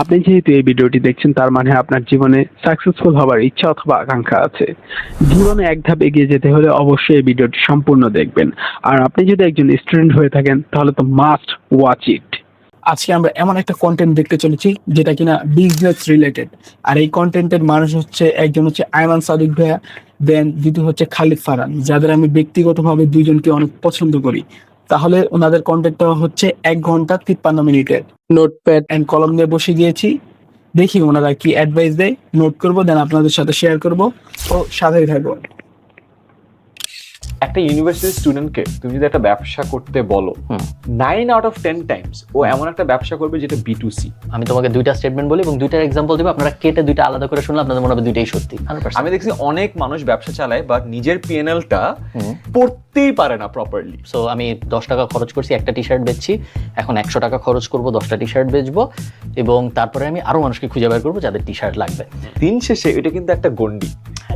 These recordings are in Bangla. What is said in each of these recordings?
আপনি যেহেতু এই ভিডিওটি দেখছেন, তার মানে আপনার জীবনে সাকসেসফুল হবার ইচ্ছা অথবা আকাঙ্ক্ষা আছে। জীবনে এক ধাপ এগিয়ে যেতে হলে অবশ্যই এই ভিডিওটি সম্পূর্ণ দেখবেন। আর আপনি যদি একজন স্টুডেন্ট হয়ে থাকেন, তাহলে তো মাস্ট ওয়াচ ইট আজকে আমরা এমন একটা কন্টেন্ট দেখতে চলেছি, যেটা কিনা বিজনেস রিলেটেড আর এই কন্টেন্টের মানুষ হচ্ছে একজন হচ্ছে আয়মান সাদিক ভাইয়া দেন দ্বিতীয় হচ্ছে খালিদ ফারান যাদের আমি ব্যক্তিগতভাবে দুইজনকে অনেক পছন্দ করি। তাহলে ওনাদের কন্টেন্টটা হচ্ছে এক ঘণ্টা তিপ্পান্ন মিনিটের নোটপ্যাড অ্যান্ড কলম নিয়ে বসে গিয়েছি। দেখি ওনারা কি অ্যাডভাইস দেয়। নোট করব দেন আপনাদের সাথে শেয়ার করব। ও সাথেই থাকব। একটা ইউনিভার্সিটি স্টুডেন্টকে তুমি যদি একটা ব্যবসা করতে বলো nine out of ten times ও এমন একটা ব্যবসা করবে যেটা বি টু সি আমি তোমাকে দুইটা স্টেটমেন্ট বলি এবং দুইটার এক্সাম্পল দেবো। আপনারা কেটে দুইটা আলাদা করে শুনলে আপনাদের মনে হবে দুইটাই সত্যি। আমি দেখছি অনেক মানুষ ব্যবসা চালায় বাট নিজের পিএনএলটা পড়তেই পারে না প্রপারলি সো আমি দশ টাকা খরচ করছি একটা টি শার্ট বেচছি। এখন একশো টাকা খরচ করব দশটা টি শার্ট বেচবো। এবং তারপরে আমি আরও মানুষকে খুঁজে বের করব যাদের টি শার্ট লাগবে। দিন শেষে এটা কিন্তু একটা গন্ডি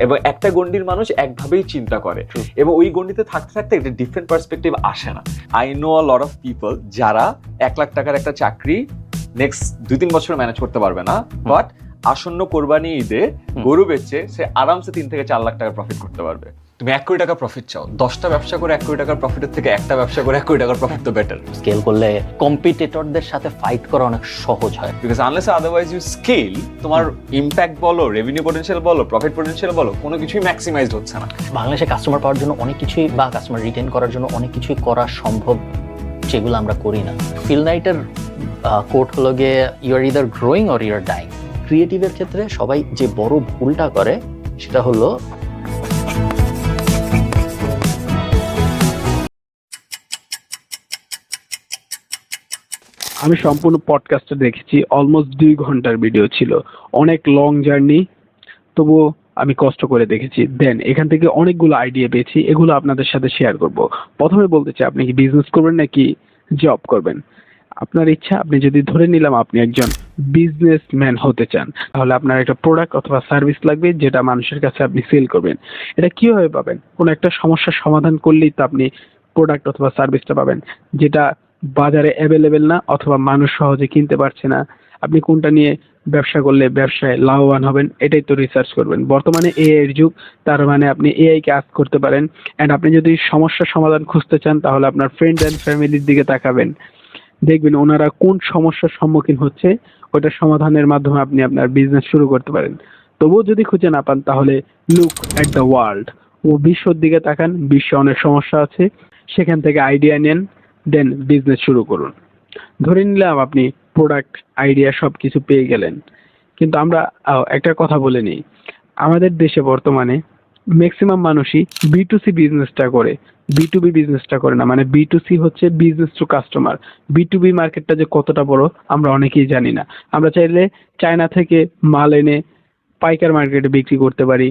এবং একটা গন্ডির মানুষ একভাবেই চিন্তা করে। এবং ওই গন্ডিতে থাকতে থাকতে একটা ডিফারেন্ট পার্সপেক্টিভ আসে না। I know a lot of people যারা এক লাখ টাকার একটা চাকরি নেক্সট দুই তিন বছর ম্যানেজ করতে পারবে না বাট আসন্ন কোরবানি ঈদে গরু বেচে সে আরামসে তিন থেকে চার লাখ টাকার প্রফিট করতে পারবে। তুমি এক কোটি টাকা প্রফিট চাও। দশটা ব্যবসা করে এক কোটি টাকার প্রফিটের থেকে একটা ব্যবসা করে এক কোটি টাকার প্রফিট তো বেটার স্কেল করলে কম্পিটিটরদের সাথে ফাইট করা অনেক সহজ হয়। Because unless otherwise you scale তোমার ইম্প্যাক্ট বলো রেভিনিউ পটেনশিয়াল বলো প্রফিট পটেনশিয়াল বলো কোনো কিছুই ম্যাক্সিমাইজড হচ্ছে না। বাংলাদেশে কাস্টমার পাওয়ার জন্য অনেক কিছুই বা কাস্টমার রিটেন করার জন্য অনেক কিছুই করা সম্ভব যেগুলো আমরা করি না। ফিল নাইটের কোর্ট হলো গিয়ে you're either growing or you're dying ক্রিয়েটিভের ক্ষেত্রে সবাই যে বড় ভুলটা করে সেটা হলো আমি সম্পূর্ণ পডকাস্টটা দেখেছি অলমোস্ট দুই ঘণ্টার ভিডিও ছিল। অনেক লং জার্নি তবুও আমি কষ্ট করে দেখেছি। দেন এখান থেকে অনেকগুলো আইডিয়া পেয়েছি, এগুলো আপনাদের সাথে শেয়ার করব। প্রথমে বলতে চাই, আপনি কি বিজনেস করবেন নাকি জব করবেন? আপনার ইচ্ছা, আপনি যদি ধরে নিলাম আপনি একজন বিজনেসম্যান হতে চান, তাহলে আপনার একটা প্রোডাক্ট অথবা সার্ভিস লাগবে, যেটা মানুষের কাছে আপনি সেল করবেন। এটা কীভাবে পাবেন? কোনো একটা সমস্যার সমাধান করলেই তো আপনি প্রোডাক্ট অথবা সার্ভিসটা পাবেন, যেটা বাজারে অ্যাভেলেবেল না অথবা মানুষ সহজে কিনতে পারছে না। আপনি কোনটা নিয়ে ব্যবসা করলে ব্যবসায় লাভবান হবেন, এটাই তো রিসার্চ করবেন। বর্তমানে এআই এর যুগ, তার মানে আপনি এআই কে আস্ক করতে পারেন। অ্যান্ড আপনি যদি সমস্যার সমাধান খুঁজতে চান, তাহলে আপনার ফ্রেন্ড অ্যান্ড ফ্যামিলির দিকে তাকাবেন। দেখবেন ওনারা কোন সমস্যার সম্মুখীন হচ্ছে ওটা সমাধানের মাধ্যমে আপনি আপনার বিজনেস শুরু করতে পারেন। তবুও যদি খুঁজে না পান, তাহলে লুক অ্যাট দ্য ওয়ার্ল্ড ও বিশ্বর দিকে তাকান, বিশ্বে অনেক সমস্যা আছে। সেখান থেকে আইডিয়া নেন। দেন বিজনেস শুরু করুন। ধরে নিলাম আপনি প্রোডাক্ট আইডিয়া সব কিছু পেয়ে গেলেন। কিন্তু আমরা একটা কথা বলে নিই। আমাদের দেশে বর্তমানে ম্যাক্সিমাম মানুষই বি টু সি বিজনেসটা করে। বি টু বি বিজনেসটা করে না মানে বি টু সি হচ্ছে business to customer B to B মার্কেটটা যে কতটা বড়, আমরা অনেকেই জানি না। আমরা চাইলে চায়না থেকে মাল এনে পাইকার মার্কেটে বিক্রি করতে পারি।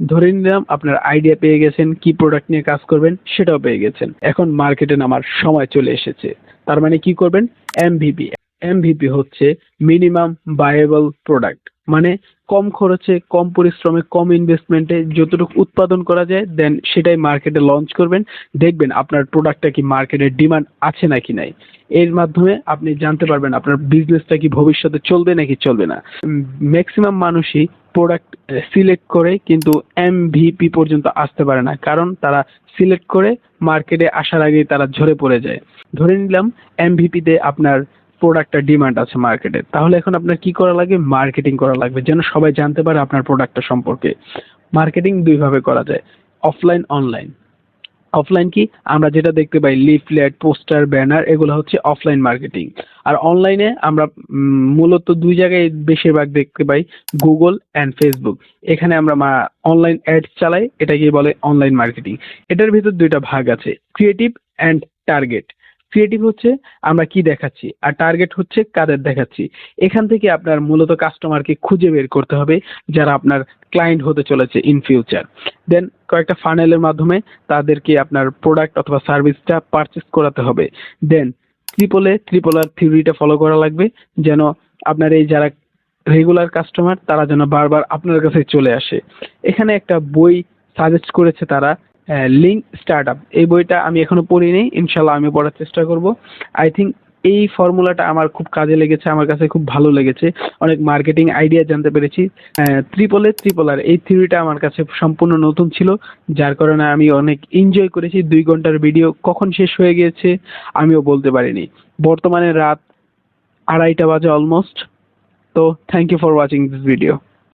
ধরে নিলাম আপনার আইডিয়া পেয়ে গেছেন, কি প্রোডাক্ট নিয়ে কাজ করবেন সেটাও পেয়ে গেছেন। এখন মার্কেটে নামার সময় চলে এসেছে। তার মানে কি করবেন? এমভিপি এমভিপি হচ্ছে মিনিমাম বায়েবল প্রোডাক্ট মানে কম খরচে, কম পরিশ্রমে, কম ইনভেস্টমেন্টে যতটুকু উৎপাদন করা যায় দেন সেটাই মার্কেটে লঞ্চ করবেন। দেখবেন আপনার প্রোডাক্টটা কি মার্কেটের ডিমান্ড আছে নাকি নাই। এর মাধ্যমে আপনি জানতে পারবেন আপনার বিজনেসটা কি ভবিষ্যতে চলবে নাকি চলবে না। ম্যাক্সিমাম মানুষই প্রোডাক্ট সিলেক্ট করে কিন্তু এমভিপি পর্যন্ত আসতে পারে না। কারণ তারা সিলেক্ট করে মার্কেটে আসার আগেই তারা ঝরে পড়ে যায়। ধরে নিলাম এমভিপিতে আপনার প্রোডাক্টটা ডিমান্ড আছে মার্কেটে তাহলে এখন আপনার কি করা লাগবে মার্কেটিং করা লাগবে। যেন সবাই জানতে পারে আপনার প্রোডাক্টটা সম্পর্কে। মার্কেটিং দুইভাবে করা যায়। অফলাইন অনলাইন অফলাইন কি? আমরা যেটা দেখতে পাই লিফলেট পোস্টার ব্যানার এগুলো হচ্ছে অফলাইন মার্কেটিং আর অনলাইনে আমরা মূলত দুই জায়গায় বেশিরভাগ দেখতে পাই গুগল অ্যান্ড ফেসবুক এখানে আমরা অনলাইন অ্যাড চালাই এটাকে বলে অনলাইন মার্কেটিং এটার ভিতর দুইটা ভাগ আছে ক্রিয়েটিভ অ্যান্ড টার্গেট ক্রিয়েটিভ হচ্ছে, আমরা কি দেখাচ্ছি? আর টার্গেট হচ্ছে কাদের দেখাচ্ছি? এখান থেকে আপনার মূলত কাস্টমারকে খুঁজে বের করতে হবে, যারা আপনার ক্লায়েন্ট হতে চলেছে ইন ফিউচার দেন কয়েকটা ফানেলের মাধ্যমে তাদেরকে আপনার প্রোডাক্ট অথবা সার্ভিসটা পারচেস করাতে হবে। দেন ট্রিপলে ট্রিপলার থিওরিটা ফলো করা লাগবে, যেন আপনার এই যারা রেগুলার কাস্টমার তারা যেন বারবার আপনার কাছে চলে আসে। এখানে একটা বই সাজেস্ট করেছে তারা লিঙ্ক স্টার্ট আপ এই বইটা আমি এখনও পড়িনি ইনশাল্লাহ আমি পড়ার চেষ্টা করব। আই থিঙ্ক এই ফর্মুলাটা আমার খুব কাজে লেগেছে, আমার কাছে খুব ভালো লেগেছে। অনেক মার্কেটিং আইডিয়া জানতে পেরেছি। ত্রিপলে ত্রিপলার এই থিওরিটা আমার কাছে সম্পূর্ণ নতুন ছিল, যার কারণে আমি অনেক এনজয় করেছি। দুই ঘণ্টার ভিডিও কখন শেষ হয়ে গিয়েছে, আমিও বলতে পারিনি। বর্তমানে রাত আড়াইটা বাজে অলমোস্ট তো thank you for watching this video